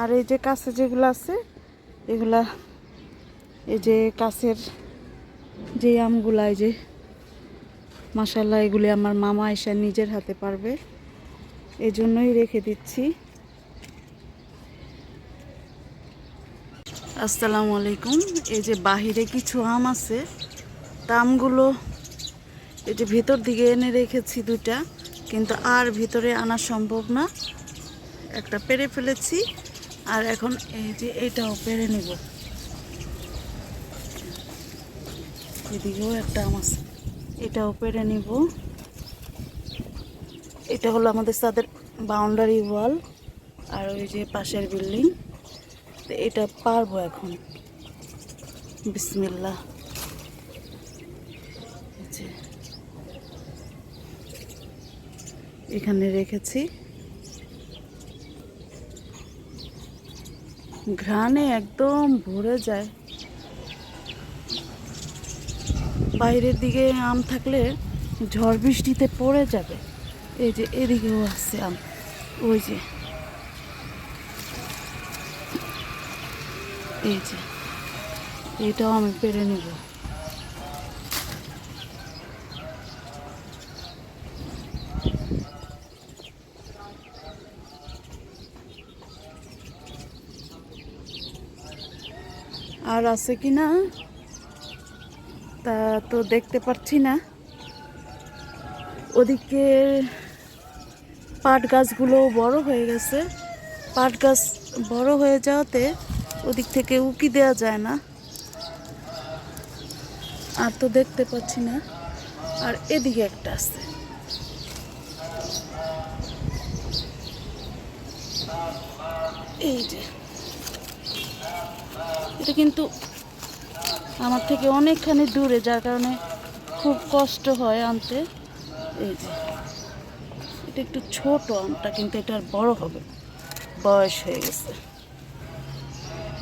আর এই যে কাছে যেগুলো আছে, এগুলা, এই যে কাছের যে আমগুলা, এই যে মাসাল্লাহ এগুলি আমার মামা এসে নিজের হাতে পারবে। এই জন্যই রেখে দিচ্ছি। আসসালামু আলাইকুম। এই যে বাহিরে কিছু আম আছে, তা আমগুলো এই যে ভিতর দিকে এনে রেখেছি দুটা কিন্তু আর ভিতরে আনা সম্ভব না। একটা পেরে ফেলেছি। আর এখন এই যে এটাও পেরে নেব। এদিকেও একটা আম আছে এটাও পেরে নিব। এটা হলো আমাদের সাদের বাউন্ডারি ওয়াল আর ওই যে পাশের বিল্ডিং তো এটা পারব এখন। বিসমিল্লা এখানে রেখেছি। ঘ্রাণে একদম ভরে যায়। বাইরের দিকে আম থাকলে ঝড় বৃষ্টিতে পড়ে যাবে। এই যে এদিকেও আছে আম। ওই যে। এই যে। এটাও আমি পেরে নেব। আর আছে কি না? তা তো দেখতে পাচ্ছি না। ওদিকে পাট গাছগুলো বড় হয়ে গেছে। পাট গাছ বড় হয়ে যাওয়াতে ওদিক থেকে উকি দেওয়া যায় না। আর তো দেখতে পাচ্ছি না। আর এদিকে একটা আছে। এই যে। এটা কিন্তু আমার থেকে অনেকখানি দূরে, যার কারণে খুব কষ্ট হয় আনতে। এই যে, এটা একটু ছোট আমটা, কিন্তু এটা আর বড় হবে। বয়স হয়ে গেছে।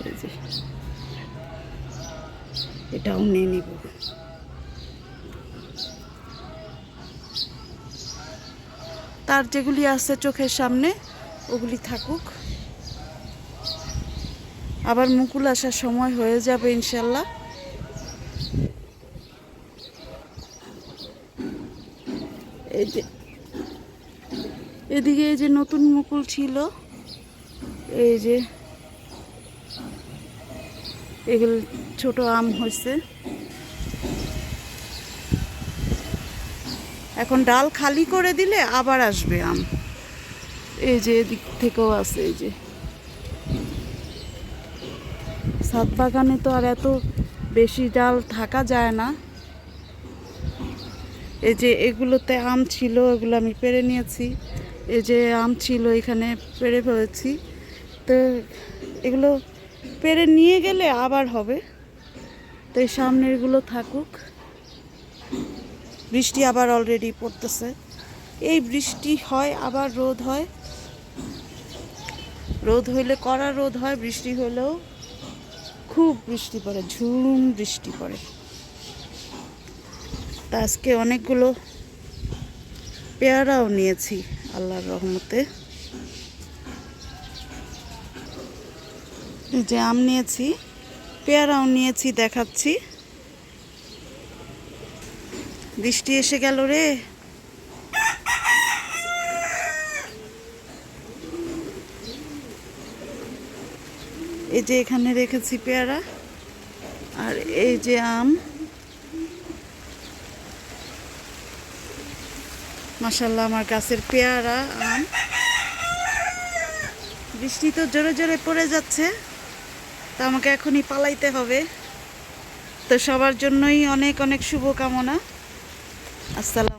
এই যে, এটাও নিয়ে নিব। তার যেগুলি আছে চোখের সামনে, ওগুলি থাকুক। আবার মুকুল আসার সময় হয়ে যাবে ইনশাল্লাহ। এই যে, এদিকে এই যে নতুন মুকুল ছিল, এই যে এগুলো ছোট আম হয়েছে। এখন ডাল খালি করে দিলে আবার আসবে আম। এই যে এদিক থেকেও আছে, এই যে। ছাদ বাগানে তো আর এত বেশি ডাল থাকা যায় না। এই যে এগুলোতে আম ছিল, এগুলো আমি পেরে নিয়েছি। এই যে আম ছিল, এখানে পেরে ফেলেছি। তো এগুলো পেরে নিয়ে গেলে আবার হবে। তো এই সামনেরগুলো থাকুক। বৃষ্টি আবার অলরেডি পড়তেছে। এই বৃষ্টি হয়, আবার রোদ হয়। রোদ হইলে কড়া রোদ হয়, বৃষ্টি হলেও খুব বৃষ্টি পড়ে, ঝুম বৃষ্টি পড়ে। তা আজকে অনেকগুলো পেয়ারাও নিয়েছি, আল্লাহর রহমতে। যে আম নিয়েছি, পেয়ারাও নিয়েছি, দেখাচ্ছি। বৃষ্টি এসে গেল রে। এই যে এখানে রেখেছি পেয়ারা, আর এই যে আম। মাসাল্লাহ আমার গাছের পেয়ারা, আম। বৃষ্টি তো জোরে জোরে পড়ে যাচ্ছে, তা আমাকে এখনই পালাইতে হবে। তো সবার জন্যই অনেক অনেক শুভকামনা। আসসালাম